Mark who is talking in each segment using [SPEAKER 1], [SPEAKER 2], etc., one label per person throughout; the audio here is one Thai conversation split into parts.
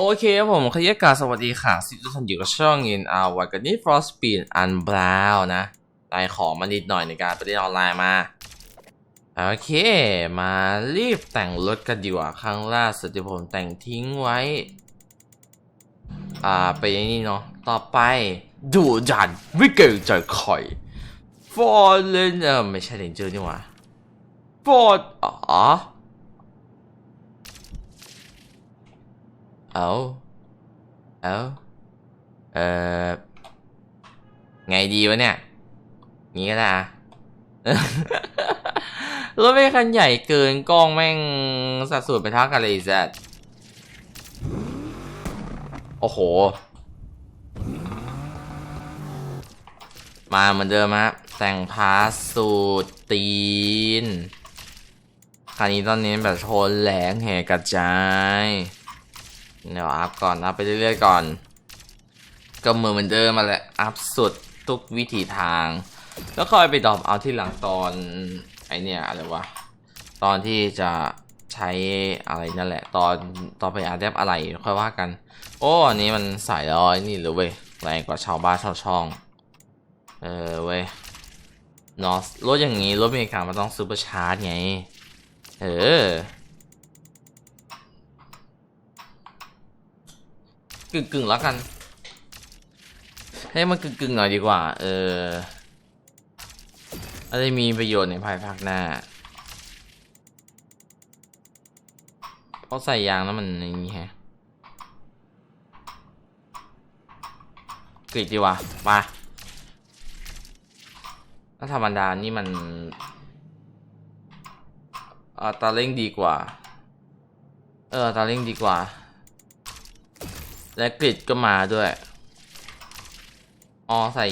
[SPEAKER 1] โอเคครับผมขยกาสวัสดีค่ะสิทุกท่านอยู่กับช่องอินอาวักันนี้ฟรอสปีนอันบราวนะไล่ของมานิดหน่อยในการไปเรียนออนไลน์มา โอเค มารีบแต่งรถกันดีกว่าครั้งล่าสุดที่ผมแต่งทิ้งไว้ อ่าไปอย่างนี้เนาะต่อไปดูดันไม่เก่งใจใครฟอร์เรนเออไม่ใช่เรนเจอร์นี่หว่าฟอร์อ๋อ เอาเอาเออไงดีวะเนี่ยงี้ก็ได้อะรถไม่คันใหญ่เกินกล้องแม่งสัดส่วนไปท่ากันเลยแซดโอ้โห มาเหมือนเดิมฮะแต่งพาสสูตรตีนคันนี้ตอนนี้แบบโทนแหลงแหกกระจาย เดี๋ยวอัพก่อนอัพไปเรื่อยๆก่อน ก็มือเหมือนเดิมมาแหละอัพสุดทุกวิถีทาง แล้วค่อยไปดรอปเอาที่หลังตอนไอเนี่ยอะไรวะตอนที่จะใช้อะไรนั่นแหละ ตอนตอนไปอาเดฟอะไรค่อยว่ากัน โอ้อันนี้มันสายร้อยนี่หรือเว้ยแรงกว่าชาวบ้านชาวช่อง เออเว้ยนอสรถอย่างนี้รถอเมริกามันต้องซูเปอร์ชาร์จไง เออ กึ่งกึ่งๆแล้วกัน ให้มันกึ่งกึ่งๆหน่อยดีกว่า เอออะไรมีประโยชน์ในภายภาคหน้าเพราะใส่ยางแล้วมันอย่างนี้แฮะกรีดดีกว่ามาถ้าธรรมดานี่มันอัตราเร่งดีกว่า เอออัตราเร่งดีกว่า และกริดก็มาด้วยออใส่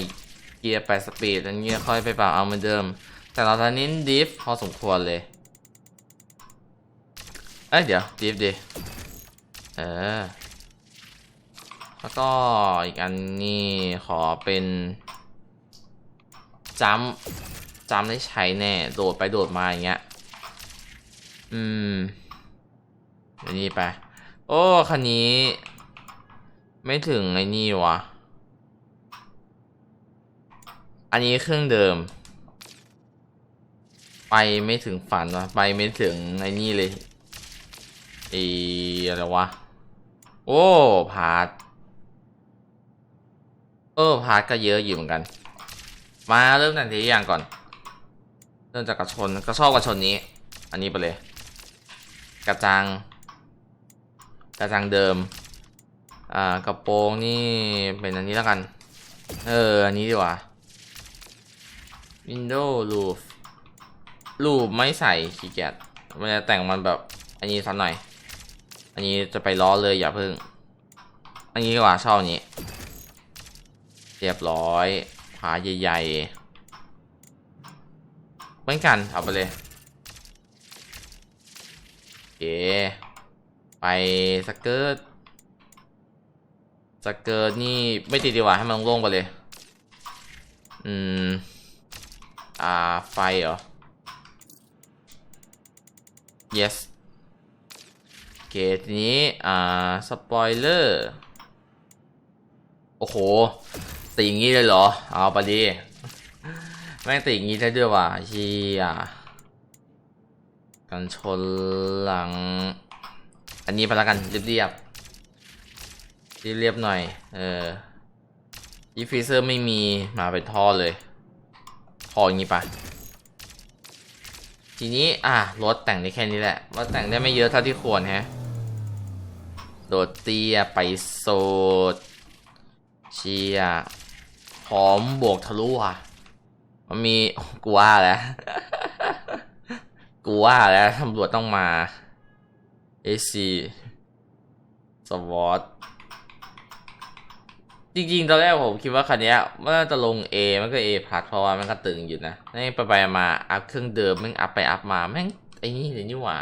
[SPEAKER 1] เกียร์ไปสปีดแล้วเงี้ยค่อยไปปรับเอาเหมือนเดิม แต่เราจะเน้ดิฟพอสมควรเลย เอ้ยเดี๋ยวดิฟดิเออ แล้วก็อีกอันนี้ขอเป็นจัมจัมได้ใช้แน่ โดดไปโดดมาอย่างเงี้ย อืมอันนี้ไป โอ้ คันนี้ ไม่ถึงไอ้นี่วะ อันนี้เครื่องเดิม ไปไม่ถึงฝันวะไปไม่ถึงไอ้นี่เลยไอ้อะไรวะ โอ้พาร์เออพาร์ทก็เยอะอยู่เหมือนกัน มาเริ่มแต่งทีอย่างก่อน เริ่มจากกระชนก็ชอบกระชนนี้ อันนี้ไปเลย กระจัง กระจังเดิม อ่ากระโปรงนี่เป็นอันนี้แล้วกัน เออ อันนี้ดีกว่า Window Roof รูปไม่ใส่ขี้เกียจมันจะแต่งมันแบบอันนี้สักหน่อย อันนี้จะไปล้อเลยอย่าเพิ่ง อันนี้ดีกว่าชอบอันนี้ เรียบร้อยผาใหญ่ๆเหมือนกันเอาไปเลยโอเคไปสเกิร์ต สเกิร์นี่ไม่ติดดีกว่าให้มันโล่งไปเลย อืม อ่า ไฟเหรอ yes เคทีนี้ อ่า สปอยเลอร์ โอ้โห ตีอย่างนี้เลยเหรอ เอาไปดีแม่งตีอย่างนี้ได้ด้วยว่ะเชียกันชนหลัง อันนี้ไปล้วกันเรียบๆ ที่เรียบหน่อย เอออีฟีเซอร์ไม่มีมาเป็นท่อเลยทออย่างนี้ปะทีนี้ อะรถแต่งได้แค่นี้แหละว่าแต่งได้ไม่เยอะเท่าที่ควรแฮะ โดดเตี้ยไปโซดเชียพร้อมบวกทะลุอะ มันมีกูว่าแล้วกูว่าแล้วตำรวจต้องมา AC สวอต จริงๆ ตอนแรกผมคิดว่าคันนี้มันจะลง A มันก็ A พัดเพราะว่ามันก็ตึงอยู่นะนี่ไปไปมาอัพเครื่องเดิมแม่งอัพไปอัพมาแม่งไอ้นี่เลยนี่หว่า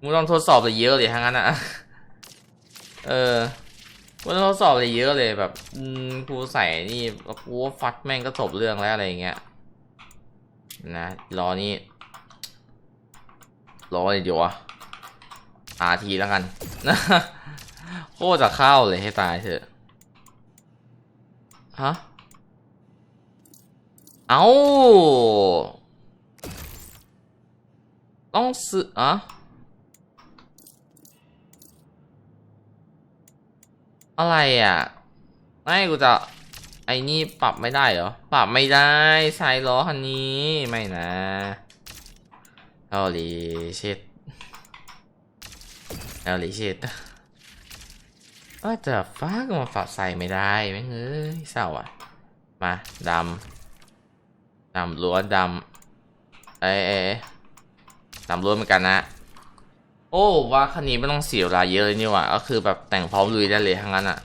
[SPEAKER 1] มึงต้องทดสอบเลยเยอะเลยทั้งนั้นอะเออมันต้องทดสอบเลยเยอะเลยแบบอืมกูใส่นี่กูว่าฟัดแม่งก็จบเรื่องแล้วอะไรเงี้ยนะรอนี่รอเลยเดี๋ยวอะอาทีแล้วกันโคตรจะเข้าเลยให้ตายเถอะ ฮะ เอาต้องซื้ออะอะไรอะ ไม่กูจะ ไอ้นี่ปรับไม่ได้เหรอ ปรับไม่ได้ใส่ล้อคันนี้ ไม่นะเอาลีชิดเอาลีชิด ว่าจะฟ้าก็มาฝักใส่ไม่ได้แม่งเอ้ยเศร้าอะ มาดำดำล้วนดำเอ้ยเอ้ยดำล้วนเหมือนกันนะ โอ้ว่าคันนี้ไม่ต้องเสียเวลาเยอะเลยนี่หว่าก็คือแบบแต่งพร้อมลุยได้เลยทั้งนั้นอะ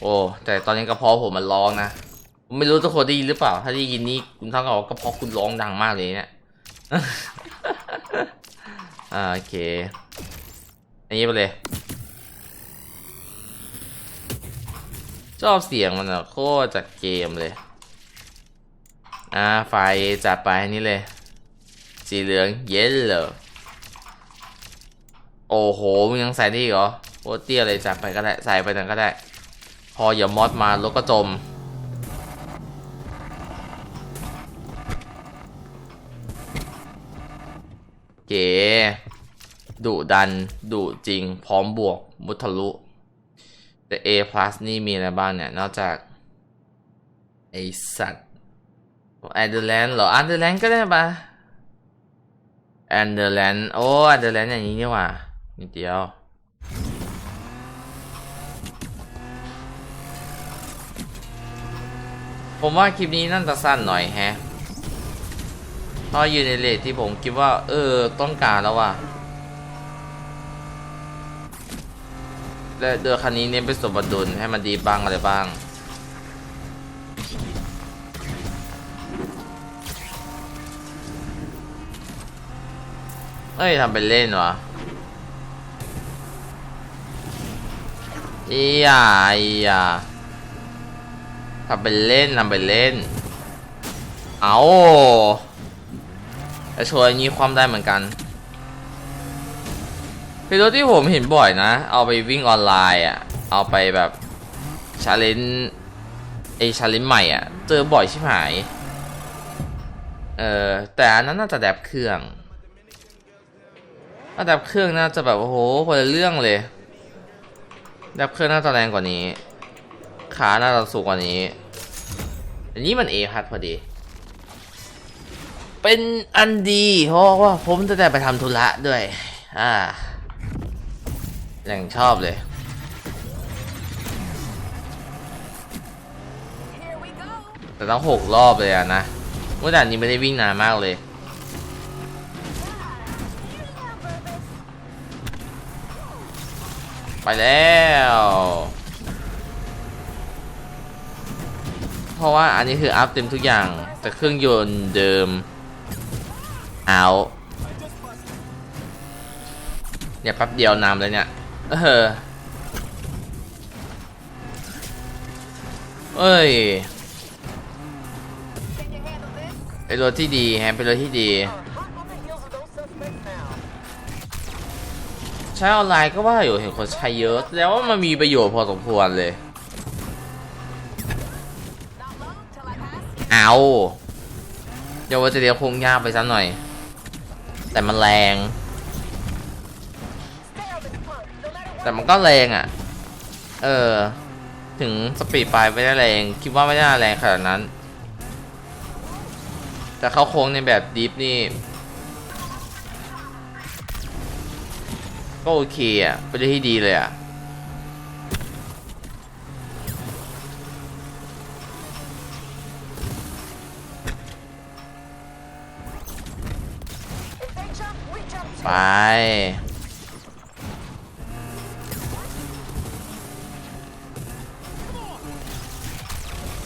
[SPEAKER 1] โอ้แต่ตอนนี้กระเพาะผมมันร้องนะไม่รู้ทุกคนได้ยินหรือเปล่า ถ้าได้ยินนี่คุณเท่ากับกระเพาะคุณร้องดังมากเลยเนี่ยโอเค อันนี้ไปเลย ชอบเสียงมันอะโคตรจากเกมเลย อ่า ไฟจัดไปนี่เลย สีเหลืองเย็นเลยโอ้โห มึงยังใส่ได้อีกเหรอโคตรเตี้ยเลยจัดไปก็ได้ ใส่ไปนั่นก็ได้ พออย่ามอดมารถก็จม เก๋ดุดันดุจริง พร้อมบวก มุทะลุ แต่ A plus นี่มีอะไรบ้างเนี่ย นอกจาก ไอสัตว์แอนเดอร์แลนด์เหรอแอนเดอร์แลนด์ก็ได้ปะแอนเดอร์แลนด์โอ้แอนเดอร์แลนด์อย่างนี้นี่หว่านิดเดียวผมว่าคลิปนี้น่าจะสั้นหน่อยแฮะเพราะอยู่ในเลทที่ผมคิดว่า เออ ต้องการแล้วว่ะ และเดือคันนี้เน้นเป็นสมดุลให้มันดีบ้างอะไรบ้าง เอ้ยทำเป็นเล่นวะอีหยาอีหยาทำเป็นเล่นทำเป็นเล่น เอาแต่ชว์อย่างนี้ความได้เหมือนกัน รถที่ผมเห็นบ่อยนะ เอาไปวิ่งออนไลน์อะ เอาไปแบบชาเลนไอชาเลนใหม่อะ เจอบ่อยชิบหาย เออแต่อันนั้นน่าจะแดบเครื่องถ้าแดบเครื่องน่าจะแบบโอ้โหคนละเรื่องเลยแดบเครื่องน่าจะแรงกว่านี้ ขาน่าจะสูงกว่านี้ อันนี้มันเอพัดพอดี เป็นอันดีเพราะว่าผมจะได้ไปทำธุระด้วย อ่า อย่างชอบเลย แต่ต้องหกรอบเลยอะนะเมื่อด่านนี้ไม่ได้วิ่งนานมากเลยไปแล้ว เพราะว่าอันนี้คืออัพเต็มทุกอย่าง แต่เครื่องยนต์เดิมเอาเนี่ยแป๊บเดียวนำเลยเนี่ย เออเอ้ยเป็นรถที่ดีแฮะเป็นรถที่ดีใช้ออนไลน์ก็ว่าอยู่เห็นคนใช้เยอะ แล้วว่ามันมีประโยชน์พอสมควรเลย เอาเดี๋ยวว่าจะเดี๋ยวคงยากไปสักหน่อย แต่มันแรง แต่มันก็แรงอะ เออ ถึงสปีดปลายไม่ได้แรง คิดว่าไม่ได้แรงขนาดนั้น แต่เข้าโค้งในแบบดิฟนี่ ก็โอเคอะเป็นที่ดีเลยอะไป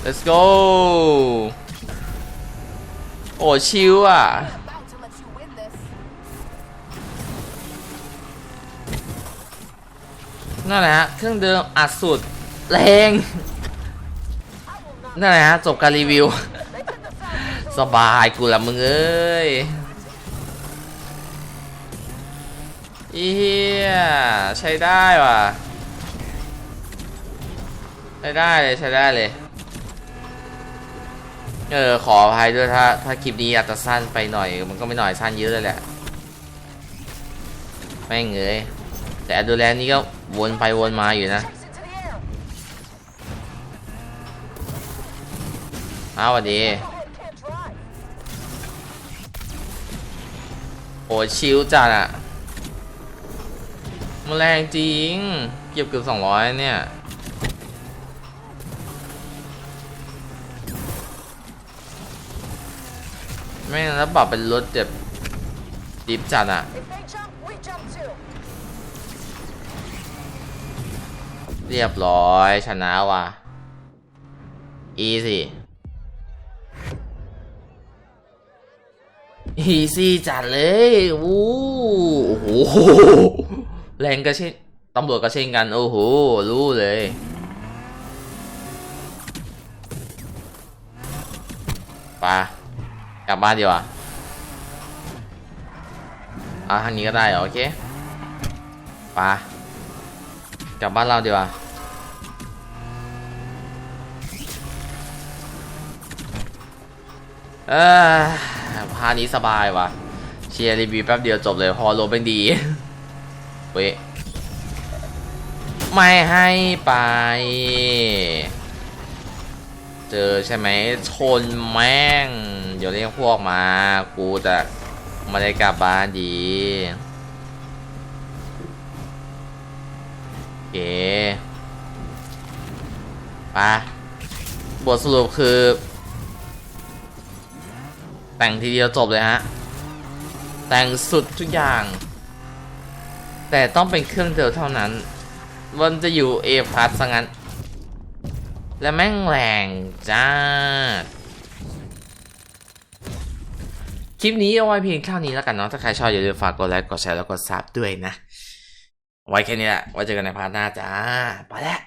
[SPEAKER 1] let's go โอ้ชิวอะนั่นแหละฮะ เครื่องเดิมอัดสุดแรงนั่นแหละฮะ จบการรีวิว สบายกูละมึงเอ้ยเฮียใช้ได้ว่ะ ใช้ได้เลย ใช้ได้เลย เออขออภัยด้วยถ้าถ้าคลิปนี้อาจจะสั้นไปหน่อยมันก็ไม่หน่อยสั้นเยอะเลยแหละแม่งเอ้ยแต่ดูแลนี่ก็วนไปวนมาอยู่นะ
[SPEAKER 2] Chase into the air.
[SPEAKER 1] อ้าวสวัสดีโอ้ชิลจัดอะมันแรงจริงเก็บเกือบสองร้อยเนี่ย แม่งแล้วปรับเป็นรถแบบดิฟจัดอะ
[SPEAKER 2] If they jump, we jump too.
[SPEAKER 1] เรียบร้อยชนะว่ะ อีสิอีซี่จัดเลยวู้โอ้โหแรงก็เช่นตำรวจก็เช่นกัน โอ้โห รู้เลยไปะ กลับบ้านดีกว่าอะทางนี้ก็ได้โอเคไปกลับบ้านเราดีกว่าเออพานี้สบายว่ะเชียร์รีวิวแป๊บเดียวจบเลยพอโลเป็นดีเว้ยไม่ให้ไป เจอใช่ไหมชนแม่ง เดี๋ยวเรียกพวกมา กูจะไมาได้กลับบ้านดีโอเคไปบทสรุปคือ แต่งทีเดียวจบเลยฮะ แต่งสุดทุกอย่าง แต่ต้องเป็นเครื่องเดียวเท่านั้นมันจะอยู่ A พลัสซะงั้น และแม่งแรงจ้าคลิปนี้เอาไว้เพียงเท่านี้แล้วกันเนาะถ้าใครชอบอย่าลืมฝากกดไลค์กดแชร์แล้วกดซับด้วยนะ ไว้แค่นี้แหละไว้เจอกันในพาร์ทหน้าจ้าไปแล้ว